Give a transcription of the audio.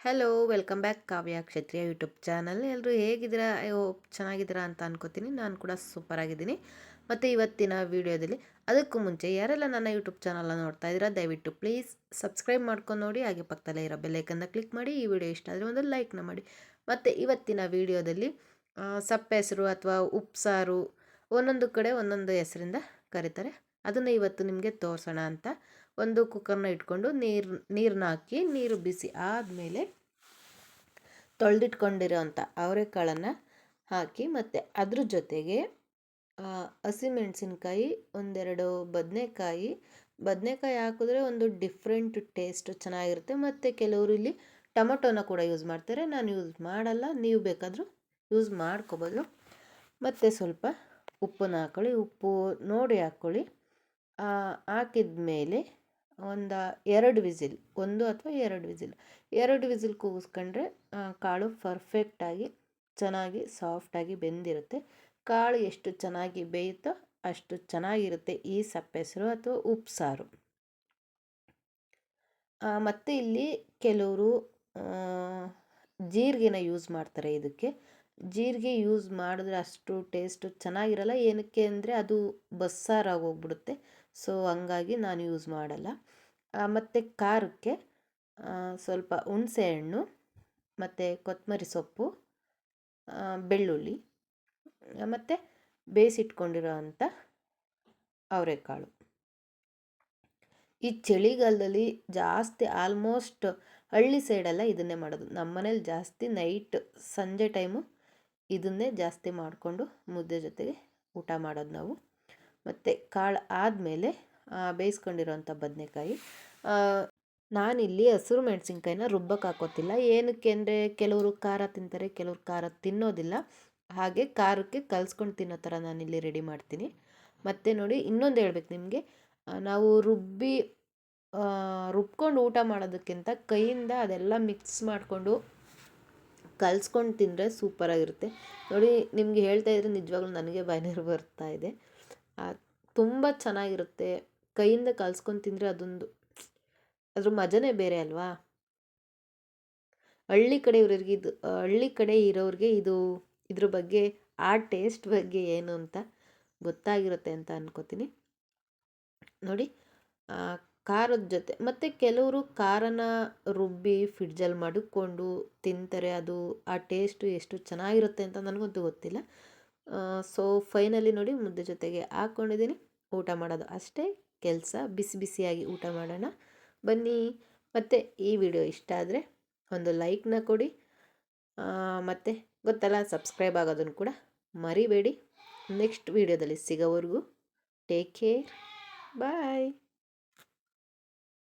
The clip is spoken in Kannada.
Hello welcome back Kavya Kshatriya YouTube channel ಎಲ್ಲರೂ ಹೇಗಿದ್ದೀರಾ? ಅಯ್ಯೋ, ಚೆನ್ನಾಗಿದ್ದೀರಾ ಅಂತ ಅನ್ಕೋತೀನಿ. ನಾನು ಕೂಡ ಸೂಪರ್ ಆಗಿದ್ದೀನಿ. ಮತ್ತು ಇವತ್ತಿನ ವೀಡಿಯೋದಲ್ಲಿ ಅದಕ್ಕೂ ಮುಂಚೆ ಯಾರೆಲ್ಲ ನನ್ನ ಯೂಟ್ಯೂಬ್ ಚಾನಲ್ನ ನೋಡ್ತಾ ಇದ್ದೀರಾ, ದಯವಿಟ್ಟು ಪ್ಲೀಸ್ ಸಬ್ಸ್ಕ್ರೈಬ್ ಮಾಡ್ಕೊಂಡು ನೋಡಿ. ಹಾಗೆ ಪಕ್ಕದಲ್ಲೇ ಇರೋ ಬೆಲ್ಲೈಕನ್ನ ಕ್ಲಿಕ್ ಮಾಡಿ. ಈ ವಿಡಿಯೋ ಇಷ್ಟ ಆದರೆ ಒಂದು ಲೈಕ್ನ ಮಾಡಿ. ಮತ್ತು ಇವತ್ತಿನ ವೀಡಿಯೋದಲ್ಲಿ ಸಪ್ಪೆ, ಹೆಸರು ಅಥವಾ ಉಪ್ಸಾರು ಒಂದೊಂದು ಕಡೆ ಒಂದೊಂದು ಹೆಸರಿಂದ ಕರೀತಾರೆ. ಅದನ್ನು ಇವತ್ತು ನಿಮಗೆ ತೋರಿಸೋಣ ಅಂತ. ಒಂದು ಕುಕ್ಕರ್ನ ಇಟ್ಕೊಂಡು ನೀರು ನೀರನ್ನ ಹಾಕಿ ನೀರು ಬಿಸಿ ಆದಮೇಲೆ ತೊಳೆದಿಟ್ಕೊಂಡಿರೋ ಅಂಥ ಅವರೆಕಾಳನ್ನು ಹಾಕಿ ಮತ್ತು ಅದ್ರ ಜೊತೆಗೆ ಹಸಿಮೆಣಸಿನ್ಕಾಯಿ ಒಂದೆರಡು ಬದನೆಕಾಯಿ ಬದನೆಕಾಯಿ ಹಾಕಿದ್ರೆ ಒಂದು ಡಿಫ್ರೆಂಟ್ ಟೇಸ್ಟ್ ಚೆನ್ನಾಗಿರುತ್ತೆ. ಮತ್ತು ಕೆಲವರು ಇಲ್ಲಿ ಟೊಮೊಟೊನ ಕೂಡ ಯೂಸ್ ಮಾಡ್ತಾರೆ. ನಾನು ಯೂಸ್ ಮಾಡಲ್ಲ. ನೀವು ಬೇಕಾದರೂ ಯೂಸ್ ಮಾಡ್ಕೋಬೋದು. ಮತ್ತು ಸ್ವಲ್ಪ ಉಪ್ಪನ್ನ ಹಾಕ್ಕೊಳ್ಳಿ ಉಪ್ಪು ನೋಡಿ ಹಾಕ್ಕೊಳ್ಳಿ ಹಾಕಿದ ಮೇಲೆ ಒಂದು ಎರಡು ವಿಸಿಲ್, ಒಂದು ಅಥವಾ ಎರಡು ವಿಸಿಲ್. ಎರಡು ವಿಸಿಲ್ ಕೂಗಿಸ್ಕೊಂಡ್ರೆ ಕಾಳು ಪರ್ಫೆಕ್ಟಾಗಿ ಚೆನ್ನಾಗಿ ಸಾಫ್ಟಾಗಿ ಬೆಂದಿರುತ್ತೆ. ಕಾಳು ಎಷ್ಟು ಚೆನ್ನಾಗಿ ಬೇಯುತ್ತೋ ಅಷ್ಟು ಚೆನ್ನಾಗಿರುತ್ತೆ ಈ ಸಪ್ಪೆಸರು ಅಥವಾ ಉಪ್ಸಾರು. ಮತ್ತು ಇಲ್ಲಿ ಕೆಲವರು ಜೀರಿಗೆನ ಯೂಸ್ ಮಾಡ್ತಾರೆ ಇದಕ್ಕೆ. ಜೀರಿಗೆ ಯೂಸ್ ಮಾಡಿದ್ರೆ ಅಷ್ಟು ಟೇಸ್ಟು ಚೆನ್ನಾಗಿರಲ್ಲ. ಏನಕ್ಕೆ ಅಂದರೆ ಅದು ಬಸ್ಸಾರಾಗಿ ಹೋಗ್ಬಿಡುತ್ತೆ ಸೊ ಹಂಗಾಗಿ ನಾನು ಯೂಸ್ ಮಾಡಲ್ಲ. ಮತ್ತು ಖಾರಕ್ಕೆ ಸ್ವಲ್ಪ ಹುಣಸೆಹಣ್ಣು ಮತ್ತು ಕೊತ್ತಂಬರಿ ಸೊಪ್ಪು ಬೆಳ್ಳುಳ್ಳಿ, ಮತ್ತು ಬೇಯಿಸಿಟ್ಕೊಂಡಿರೋ ಅಂಥ ಅವರೆಕಾಳು. ಈ ಚಳಿಗಾಲದಲ್ಲಿ ಜಾಸ್ತಿ ಆಲ್ಮೋಸ್ಟ್ ಹಳ್ಳಿ ಸೈಡೆಲ್ಲ ಇದನ್ನೇ ಮಾಡೋದು. ನಮ್ಮ ಮನೇಲಿ ಜಾಸ್ತಿ ನೈಟ್ ಸಂಜೆ ಟೈಮು ಇದನ್ನೇ ಜಾಸ್ತಿ ಮಾಡಿಕೊಂಡು ಮುದ್ದೆ ಜೊತೆಗೆ ಊಟ ಮಾಡೋದು ನಾವು. ಮತ್ತು ಕಾಳು ಆದಮೇಲೆ ಬೇಯಿಸ್ಕೊಂಡಿರೋಂಥ ಬದನೆಕಾಯಿ ನಾನಿಲ್ಲಿ ಹಸಿರು ಮೆಣಸಿನ್ಕಾಯಿನ ರುಬ್ಬಕ್ಕೆ ಹಾಕೋತಿಲ್ಲ. ಏನಕ್ಕೆ ಅಂದರೆ ಕೆಲವರು ಖಾರ ತಿಂತಾರೆ, ಕೆಲವರು ಖಾರ ತಿನ್ನೋದಿಲ್ಲ. ಹಾಗೆ ಖಾರಕ್ಕೆ ಕಲ್ಸ್ಕೊಂಡು ತಿನ್ನೋ ಥರ ನಾನಿಲ್ಲಿ ರೆಡಿ ಮಾಡ್ತೀನಿ. ಮತ್ತು ನೋಡಿ ಇನ್ನೊಂದು ಹೇಳ್ಬೇಕು ನಿಮಗೆ. ನಾವು ರುಬ್ಬಿ ರುಬ್ಕೊಂಡು ಊಟ ಮಾಡೋದಕ್ಕಿಂತ ಕೈಯಿಂದ ಅದೆಲ್ಲ ಮಿಕ್ಸ್ ಮಾಡಿಕೊಂಡು ಕಲ್ಸ್ಕೊಂಡು ತಿಂದರೆ ಸೂಪರಾಗಿರುತ್ತೆ ನೋಡಿ, ನಿಮಗೆ ಹೇಳ್ತಾ ಇದ್ರೆ ನಿಜವಾಗ್ಲೂ ನನಗೆ ಬಾಯ್ನೀರು ಬರ್ತಾ ಇದೆ. ತುಂಬ ಚೆನ್ನಾಗಿರುತ್ತೆ. ಕೈಯಿಂದ ಕಲ್ಸ್ಕೊಂಡು ತಿಂದರೆ ಅದೊಂದು, ಅದ್ರ ಮಜನೇ ಬೇರೆ ಅಲ್ವಾ? ಹಳ್ಳಿ ಕಡೆ ಇರೋರಿಗೆ ಇದು, ಹಳ್ಳಿ ಕಡೆ ಇರೋರಿಗೆ ಇದು, ಇದ್ರ ಬಗ್ಗೆ, ಆ ಟೇಸ್ಟ್ ಬಗ್ಗೆ ಏನು ಅಂತ ಗೊತ್ತಾಗಿರುತ್ತೆ ಅಂತ ಅನ್ಕೋತೀನಿ. ನೋಡಿ ಖಾರದ ಜೊತೆ. ಮತ್ತು ಕೆಲವರು ಖಾರನ ರುಬ್ಬಿ ಫ್ರಿಡ್ಜಲ್ಲಿ ಮಡುಕ್ಕೊಂಡು ತಿಂತಾರೆ. ಅದು, ಆ ಟೇಸ್ಟು ಎಷ್ಟು ಚೆನ್ನಾಗಿರುತ್ತೆ ಅಂತ ನನಗಂತೂ ಗೊತ್ತಿಲ್ಲ. ಸೊ ಫೈನಲಿ ನೋಡಿ ಮುದ್ದೆ ಜೊತೆಗೆ ಹಾಕ್ಕೊಂಡಿದ್ದೀನಿ ಊಟ ಮಾಡೋದು ಅಷ್ಟೇ. ಕೆಲಸ ಬಿಸಿ ಬಿಸಿಯಾಗಿ ಊಟ ಮಾಡೋಣ. ಬನ್ನಿ. ಮತ್ತು ಈ ವಿಡಿಯೋ ಇಷ್ಟ ಆದರೆ ಒಂದು ಲೈಕ್ನ ಕೊಡಿ. ಮತ್ತು ಗೊತ್ತಲ್ಲ ಸಬ್ಸ್ಕ್ರೈಬ್ ಆಗೋದನ್ನು ಕೂಡ ಮರಿಬೇಡಿ. ನೆಕ್ಸ್ಟ್ ವಿಡಿಯೋದಲ್ಲಿ ಸಿಗೋವರೆಗೂ ಟೇಕ್ ಕೇರ್ ಬಾಯ್